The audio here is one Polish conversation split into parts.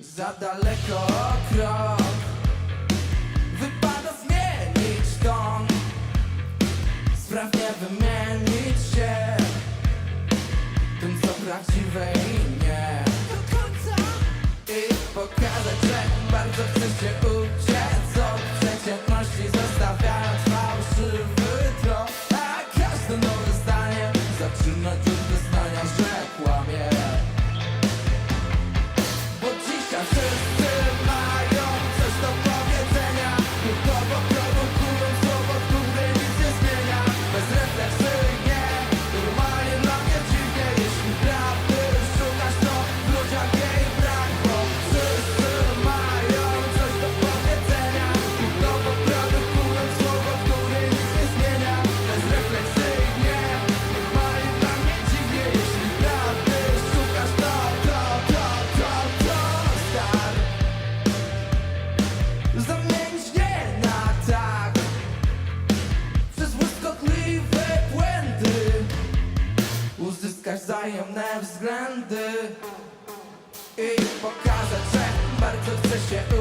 Za daleko krok Wypa uzyskać wzajemne względy I pokazać, że bardzo chcę się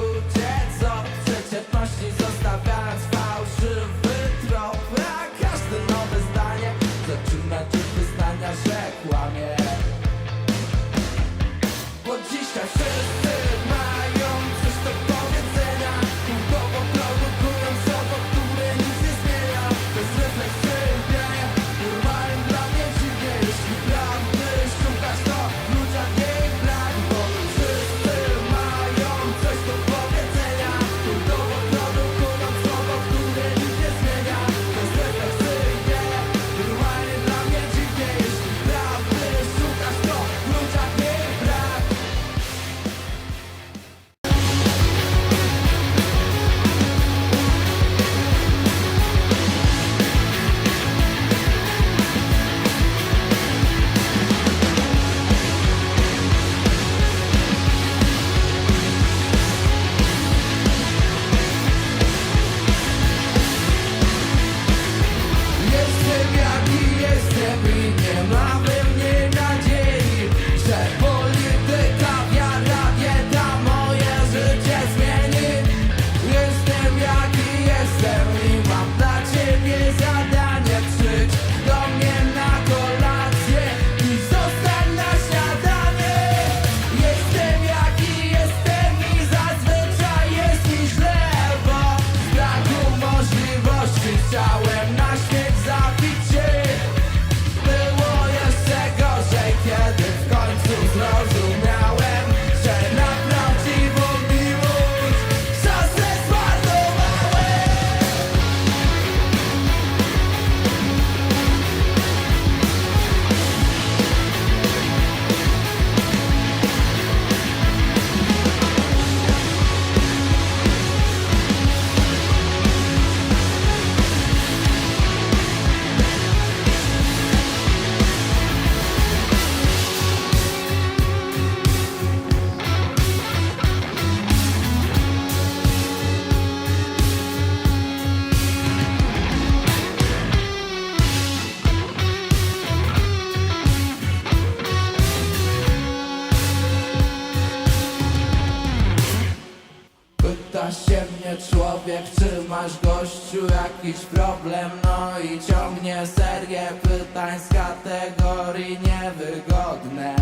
Pytasz się mnie człowiek, czy masz gościu jakiś problem? No i ciągnie serię pytań z kategorii niewygodne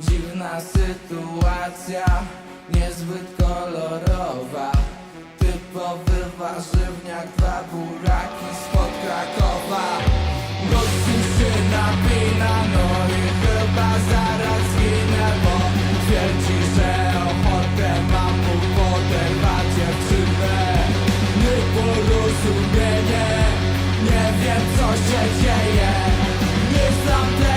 Dziwna sytuacja, niezbyt kolorowa Typowy warzyw się dzieje. Nie znam